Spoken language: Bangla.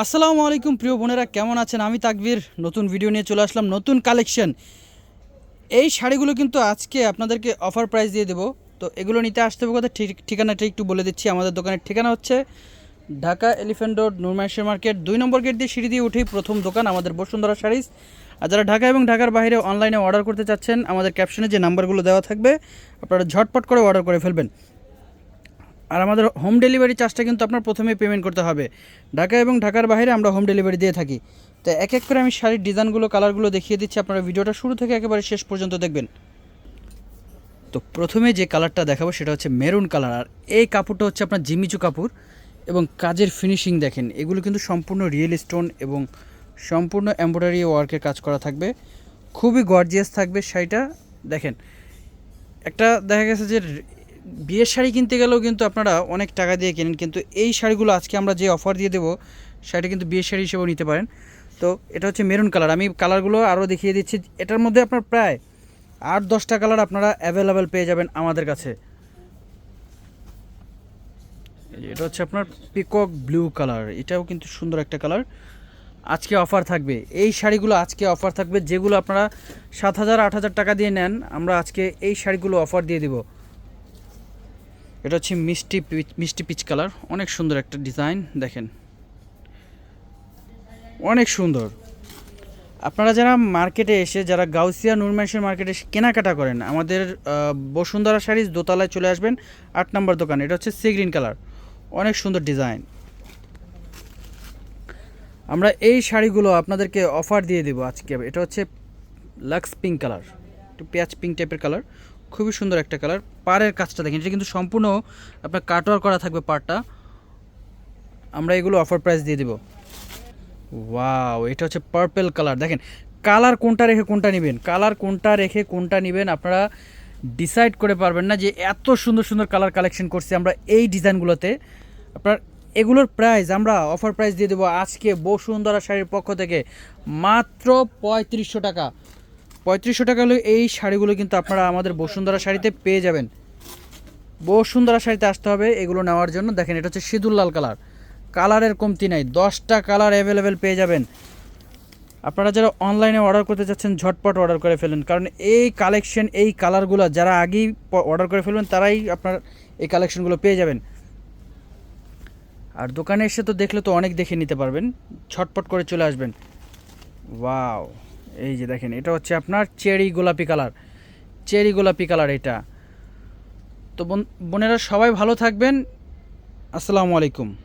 আসসালামু আলাইকুম, প্রিয় বোনেরা, কেমন আছেন? আমি তাকবীর, নতুন ভিডিও নিয়ে চলে আসলাম, নতুন কালেকশন এই শাড়িগুলো কিন্তু আজকে আপনাদেরকে অফার প্রাইস দিয়ে দেবো। তো এগুলো নিতে আসতে হবে কথা ঠিক, ঠিকানাটা একটু বলে দিচ্ছি। আমাদের দোকানের ঠিকানা হচ্ছে ঢাকা এলিফ্যান্ট রোড নুরমাইশের মার্কেট। দুই নম্বর গেট দিয়ে সিঁড়ি দিয়ে উঠেই প্রথম দোকান আমাদের বসুন্ধরা শাড়িজ আর যারা ঢাকা এবং ঢাকার বাইরে অনলাইনে অর্ডার করতে চাচ্ছেন, আমাদের ক্যাপশনে যে নাম্বারগুলো দেওয়া থাকবে, আপনারা ঝটপট করে অর্ডার করে ফেলবেন। আর আমাদের হোম ডেলিভারি চার্জটা কিন্তু আপনার প্রথমেই পেমেন্ট করতে হবে। ঢাকা এবং ঢাকার বাইরে আমরা হোম ডেলিভারি দিয়ে থাকি। তো এক এক করে আমি শাড়ির ডিজাইনগুলো কালারগুলো দেখিয়ে দিচ্ছি। আপনারা ভিডিওটা শুরু থেকে একেবারে শেষ পর্যন্ত দেখবেন। তো প্রথমে যে কালারটা দেখাবো সেটা হচ্ছে মেরুন কালার আর এই কাপড়টা হচ্ছে আপনার জিমিচু কাপড় এবং কাজের ফিনিশিং দেখেন, এগুলো কিন্তু সম্পূর্ণ রিয়েল স্টোন এবং সম্পূর্ণ এমব্রয়ডারি ওয়ার্কের কাজ করা থাকবে। খুবই গর্জিয়াস থাকবে শাড়িটা। দেখেন, একটা দেখা গেছে যে বিয়ের শাড়ি কিনতে গেলেও কিন্তু আপনারা অনেক টাকা দিয়ে কেনেন, কিন্তু এই শাড়িগুলো আজকে আমরা যে অফার দিয়ে দেবো শাড়িটা কিন্তু বিয়ের শাড়ি হিসেবেও নিতে পারেন। তো এটা হচ্ছে মেরুন কালার আমি কালারগুলো আরও দেখিয়ে দিচ্ছি। এটার মধ্যে আপনার প্রায় আট দশটা কালার আপনারা অ্যাভেলেবেল পেয়ে যাবেন আমাদের কাছে। এটা হচ্ছে আপনার পিকক ব্লু কালার এটাও কিন্তু সুন্দর একটা কালার আজকে অফার থাকবে। এই শাড়িগুলো আজকে অফার থাকবে, যেগুলো আপনারা সাত হাজার, আট হাজার টাকা দিয়ে নেন, আমরা আজকে এই শাড়িগুলো অফার দিয়ে দিব। এটা হচ্ছে মিষ্টি মিষ্টি পিচ কালার। অনেক সুন্দর একটা ডিজাইন, দেখেন। অনেক সুন্দর। আপনারা যারা মার্কেটে এসে, যারা গাউসিয়া নুরমাইশের মার্কেটে এসে কেনাকাটা করেন, আমাদের বসুন্ধরা শাড়িজ দোতলায় চলে আসবেন, আট নম্বর দোকান। এটা হচ্ছে সি গ্রিন কালার। অনেক সুন্দর ডিজাইন। আমরা এই শাড়িগুলো আপনাদেরকে অফার দিয়ে দেবো আজকে। এটা হচ্ছে লাক্স পিঙ্ক কালার। একটু পেঁয়াজ পিঙ্ক টাইপের কালার। খুবই সুন্দর একটা কালার। পাড়ের কাজটা দেখেন, এটা কিন্তু সম্পূর্ণ আপনার কাটওয়ার করা থাকবে পাড়টা। আমরা এগুলো অফার প্রাইস দিয়ে দেবো। ওয়াও এটা হচ্ছে পার্পেল কালার দেখেন কালার কোনটা রেখে কোনটা নেবেন? কালার কোনটা রেখে কোনটা নেবেন আপনারা ডিসাইড করে পারবেন না যে এত সুন্দর সুন্দর কালার কালেকশন করছি আমরা এই ডিজাইনগুলোতে। আপনার এগুলোর প্রাইস আমরা অফার প্রাইস দিয়ে দেবো আজকে বসুন্ধরা শাড়ির পক্ষ থেকে। মাত্র পঁয়ত্রিশশো টাকা। পঁয়ত্রিশশো টাকা হলে এই শাড়িগুলো কিন্তু আপনারা আমাদের বসুন্ধরা শাড়িতে পেয়ে যাবেন। বসুন্ধরা শাড়িতে আসতে হবে এগুলো নেওয়ার জন্য। দেখেন, এটা হচ্ছে সিঁদুর লাল কালার। কালারের কমতি নাই, দশটা কালার অ্যাভেলেবেল পেয়ে যাবেন। আপনারা যারা অনলাইনে অর্ডার করতে চাচ্ছেন ঝটপট অর্ডার করে ফেলেন। কারণ এই কালেকশন এই কালারগুলো যারা আগেই অর্ডার করে ফেলবেন তারাই আপনার এই কালেকশনগুলো পেয়ে যাবেন। আর দোকানে এসে তো দেখলে তো অনেক দেখে নিতে পারবেন। ছটপট করে চলে আসবেন। ওয়াও এই যে দেখেন, এটা হচ্ছে আপনার চেরি গোলাপি কালার। চেরি গোলাপি কালার এটা। তো বোন বোনেরা সবাই ভালো থাকবেন। আসসালামু আলাইকুম।